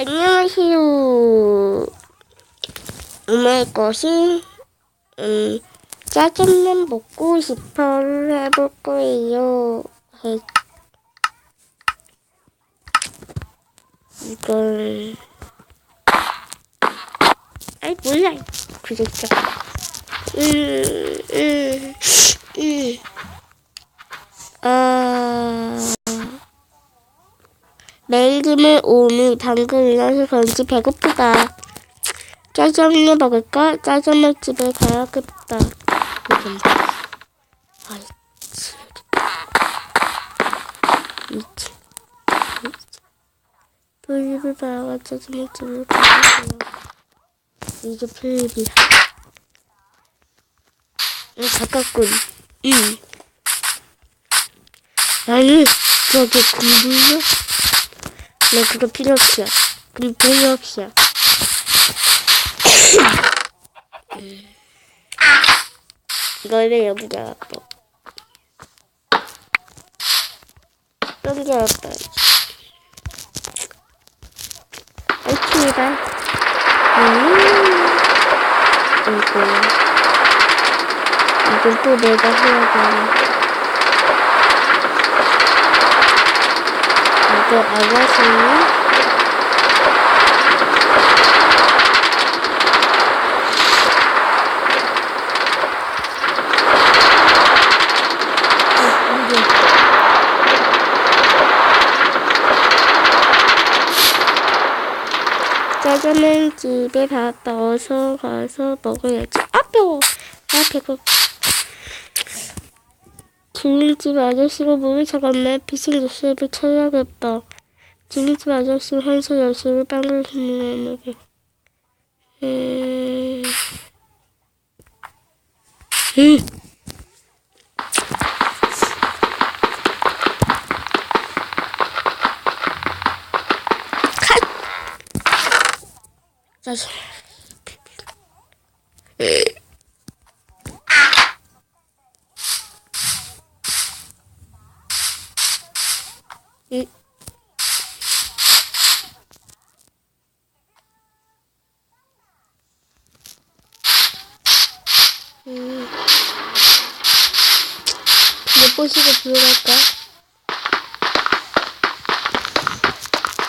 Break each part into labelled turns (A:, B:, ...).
A: 안녕하세요. 오늘 것은 음, 짜장면 먹고 싶어를 해볼 거예요. 해. 이걸 아이 몰라 그랬죠. 음, 음, 음. 오늘 방금 일어나서 그런지 배고프다. 짜장면 먹을까? 짜장면 집에 가야겠다. 아이, 미치. 필립을 봐야 짜장면 집을 가야겠어요. 이게 필립이야. 응, 가깝군. 응. 아니, 저게 궁금해? 네, 그거 필요 없어. 그럼 필요 없어. 이거를 여기다 놔둬. 여기다 놔둬야지. 알겠습니다. 음. 이거. 이건 또 내가 해야 돼. 이 거 알아서요? 짜장면 집에 갔다 어서 가서 먹어야지. 아, 배워. 아, 배고. 중립집 아저씨가 몸이 잠깐만 비싼 요셉을 찾아야겠다. 중립집 아저씨는 한손 요셉을 빵을 주문하게. 음... 음. 음. 몇 번씩을 들어갈까?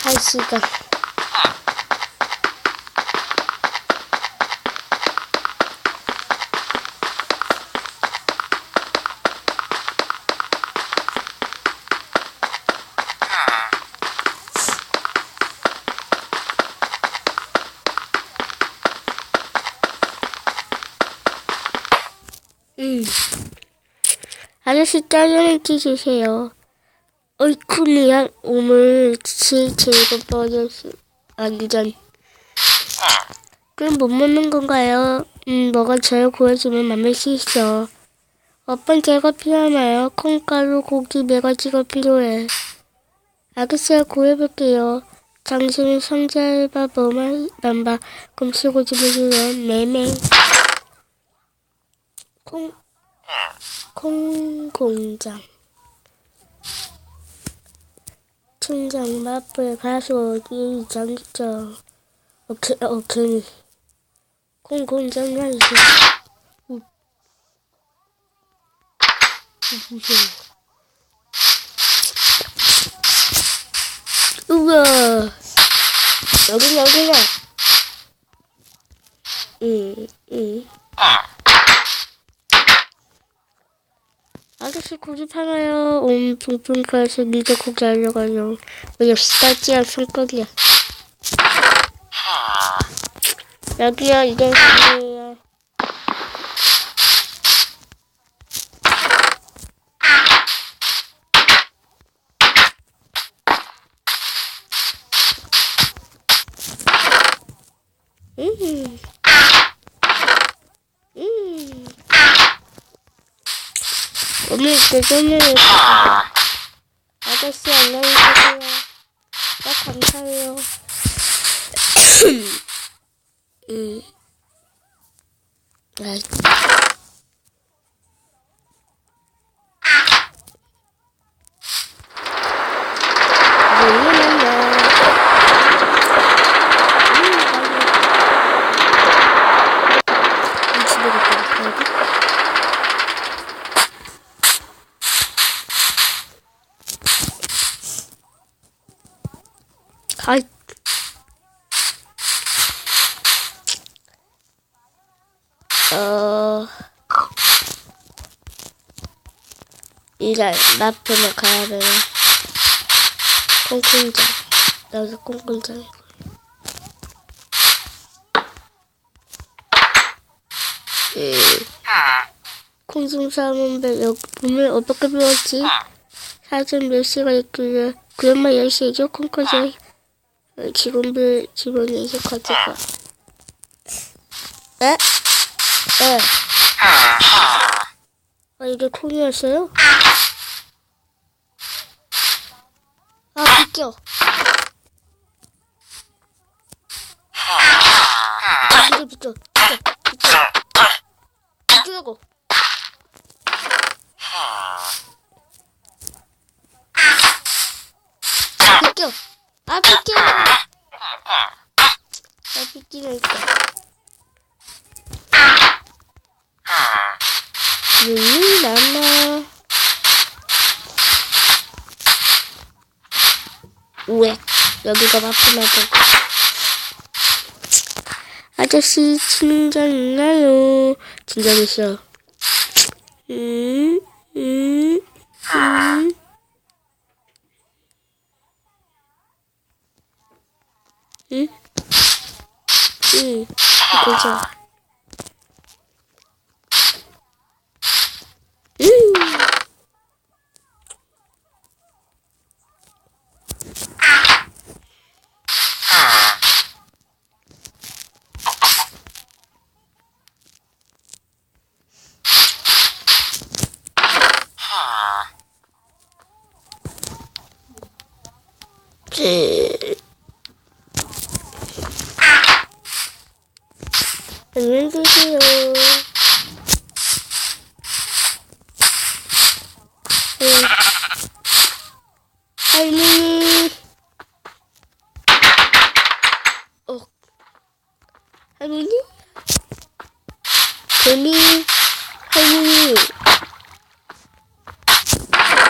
A: 한 시간. 음. 아저씨 짜장면기 주세요. 얼큰이랑 오물 치 제거 버렸어. 완전. 그럼 못 먹는 건가요? 음, 뭐가 저를 구해주면 만들 수 있어. 어떤 재가 필요하나요? 콩가루, 고기, 매가지가 필요해. 알겠어요. 구해볼게요. 당신은 상자에바 뭐만 남바 곰치고 집어주면 매매. 콩, 콩공장. 천장 마플 가수기 장점. 오케이, 오케이. 콩공장 가수. 우. 무서워. 우와. 여기, 여기야. 응, 응. 아저씨 고기 팔아요. 온 붕붕 가서 니도 고기 알려가요. 왜 역시 딸지한 손거리야. 여기요, 이게. 음. 음. 오늘 대전을 아저씨 안녕히 계세요. 아, 감사해요. 음. 아이. 내일만요. 아이. 어, 일단 마트에 가야 되나? 콩콩장. 여기 콩콩장. 예. 콩순사는 여기 어떻게 배웠지? 사전 몇 시가 있길래 그런말 10시죠? 콩콩장. 어, 지금도 집어내서 가져가. 에? 에. 아, 이게 콩이었어요? 아, 비켜. 아, 비켜, 비켜. 비켜, 비켜. 비키라고. 비켜. 아, 비켜. 아, 비키라니까. 룰루 나나. 왜? 여기가 마프나고. 아저씨 진정 있나요? 진정 있어. 음, 음, 음. 응? 응, 괜찮아. 음. 네. 안녕히 계세요. 응. 할머니. 어. 할머니? 개미. 할머니.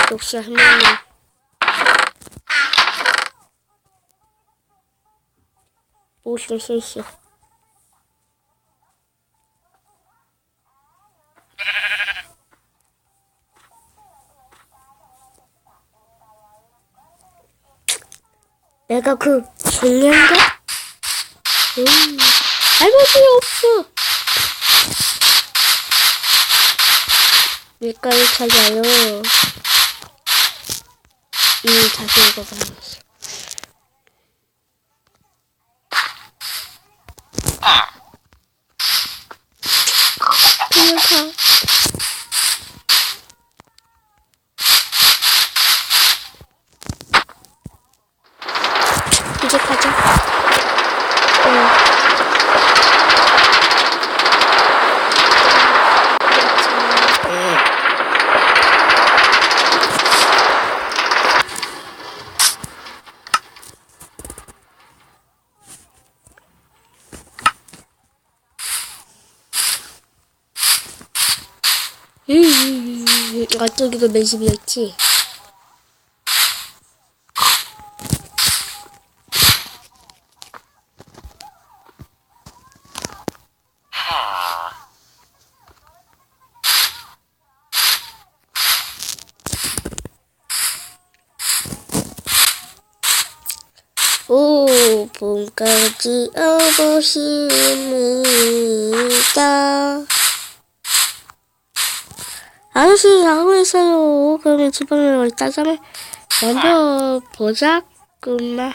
A: 역시 할머니. 오십 수 있어. 내가 그 종년가? 음, 할머니 없어. 밀가루 찾아요. 이미 다시 읽어봐야겠어. 그냥 가. 이제 가자. 응. 음, 아, 저기가 내 집이었지? 오, 봄까지 오보십니다. 아저씨 자고 있어요. 그러면 주방에 올 짜장을 먼저 보자꾸만.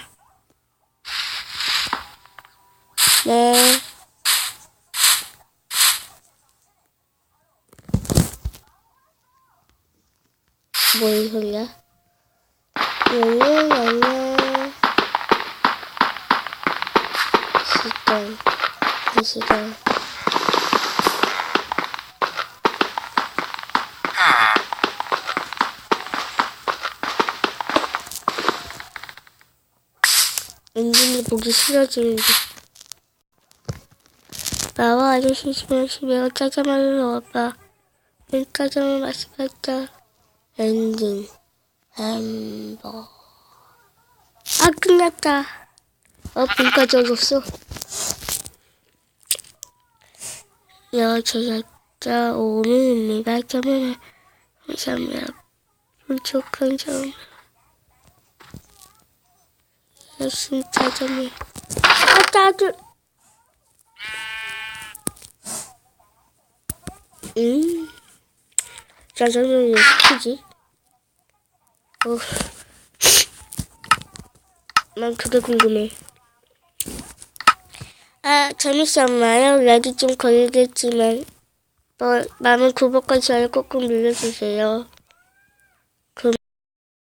A: 네. 뭔 소리야? 영영 영영 시간 이 시간 엔진이 보기 싫어지는데 나와 아저씨 집에 집에 짜장면을 넣어봐 이 짜장면 맛있겠다 엔진 햄버거 아 끝났다 어, 분까지 얻었어. 여 제작자 오늘입니다. 겸을 감사합니다. 부족한 점. 열 심히 찾아내. 아, 다들. 음. 짜장면 왜 시키지? 어. 난 그게 궁금해. 아, 재밌었나요? 렉이 좀 걸리겠지만, 뭐, 많은 구독과 좋아요 꼭꼭 눌러주세요.